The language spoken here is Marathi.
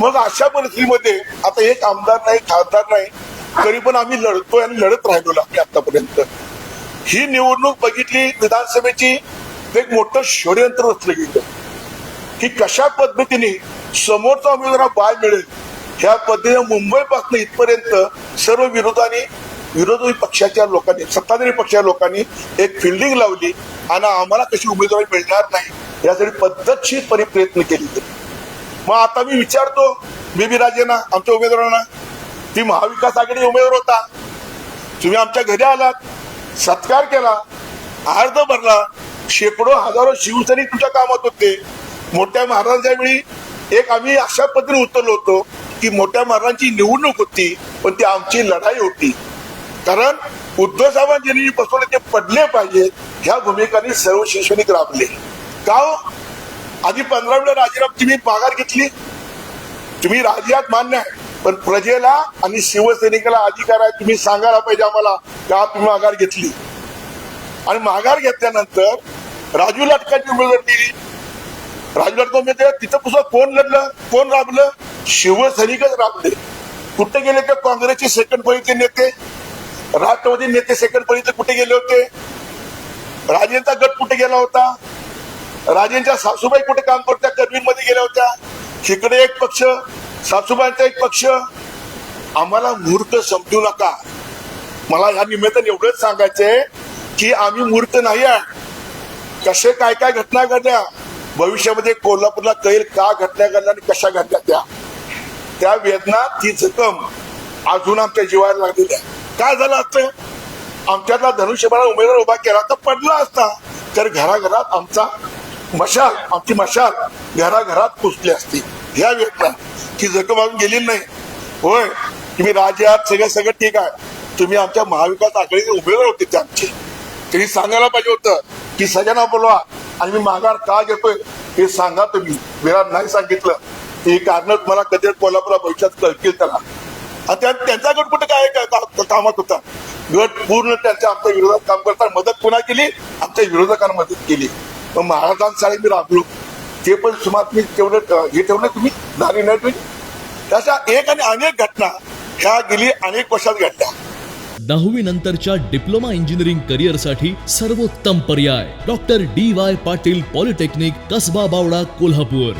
मग अशा परिस्थितीमध्ये आता एक आमदार नाही खासदार नाही तरी पण आम्ही लढतोय आणि लढत राहिलो आम्ही आतापर्यंत. ही निवडणूक बघितली विधानसभेची एक मोठं षडयंत्र रचलं गेलं. की कशा पद्धतीने समोरचा उमेदवार बाय मिळेल ह्या पद्धतीने मुंबईपासून इथपर्यंत सर्व विरोधाने विरोधी पक्षाच्या लोकांनी सत्ताधारी पक्षाच्या लोकांनी एक फिल्डिंग लावली आणि आम्हाला कशी उमेदवारी मिळणार नाही यासाठी पद्धतशीरपणे प्रयत्न केले. मग आता मी विचारतो बीबी राजेंना आमच्या उमेदवारांना ती महाविकास आघाडी उमेदवार होता. तुम्ही आमच्या घरी आलात सत्कार केला अर्ज भरला शेकडो हजारो शिवसैनिक तुमच्या कामात होते. मोठ्या महाराजांच्या वेळी एक आम्ही अशा पद्धतीने उतरलो होतो की मोठ्या महाराजांची निवडणूक होती पण ती आमची लढाई होती. कारण उद्धव साहेबांनी बसवले ते पडले पाहिजेत ह्या भूमिकांनी सर्व शिवसैनिक राबले. का हो? आधी पंधरा वेळा राजीनामा तुम्ही माघार घेतली. तुम्ही राजीनात मान्य आहे. पण प्रजेला आणि शिवसैनिकाला अधिकार आहे तुम्ही सांगायला पाहिजे आम्हाला का तुम्ही माघार घेतली. आणि माघार घेतल्यानंतर राजू लाटकांची उमेद दिली राजू लाटका उमेदवार तिथं पुस्तक कोण लढलं कोण राबलं? शिवसैनिकच राबले. कुठे गेले ते? काँग्रेसचे सेकंड फळीचे नेते. राष्ट्रवादी नेते सेकंड फळीचे कुठे गेले होते? राजेंचा गट कुठे गेला होता? राजेंच्या सासूबाई कुठे काम करत्या? करवीरमध्ये गेल्या होत्या. शिकडे एक पक्ष सासूबाईंचा एक पक्ष. आम्हाला मूर्त समजू नका. मला या निमित्ताने एवढंच सांगायचंय की आम्ही मूर्त नाही आहे. कसे काय काय घटना घडल्या? भविष्यामध्ये कोल्हापूरला कळेल का घटना घडल्या आणि कशा घडल्या त्या. त्या वेदना ती जखम अजून आमच्या जीवायला लागलेली आहे. काय झालं असतं? आमच्यातला धनुष्यबाणा उमेदवार उभा केला तर पडला असता. तर घराघरात आमचा मशाल आमची मशाल घराघरात पुसली असती. ह्या वेदना की जखम गेली नाही. होय तुम्ही राज्यात सगळं सगळं ठीक आहे. तुम्ही आमच्या महाविकास आघाडीचे उमेदवार होते ते आमचे. त्यांनी सांगायला पाहिजे होतं की सगळ्यांना बोलवा. आणि मी माघार का घेतोय हे सांगा तुम्ही. विराट नाही सांगितलं. हे कारण मला कधी कोल्हापूरला भविष्यात कळतील त्याला. आणि त्यांचा गट कुठं काय काय कामात होता? गट पूर्ण त्यांच्या आमच्या विरोधात काम करताना मदत पुन्हा केली? आमच्या विरोधकांना मदत केली. मग महाराजांसाठी मी राबलो. ते पण सुमार मी तेवढं हे ठेवलं तुम्ही झाली नाही तुम्ही. त्याच्या एक आणि अनेक घटना ह्या गेली अनेक वर्षात घडल्या. दहावी नंतरच्या डिप्लोमा इंजिनिअरिंग करिअरसाठी सर्वोत्तम पर्याय. Doctor D Y Patil polytechnic Kasba Bawada Kolhapur.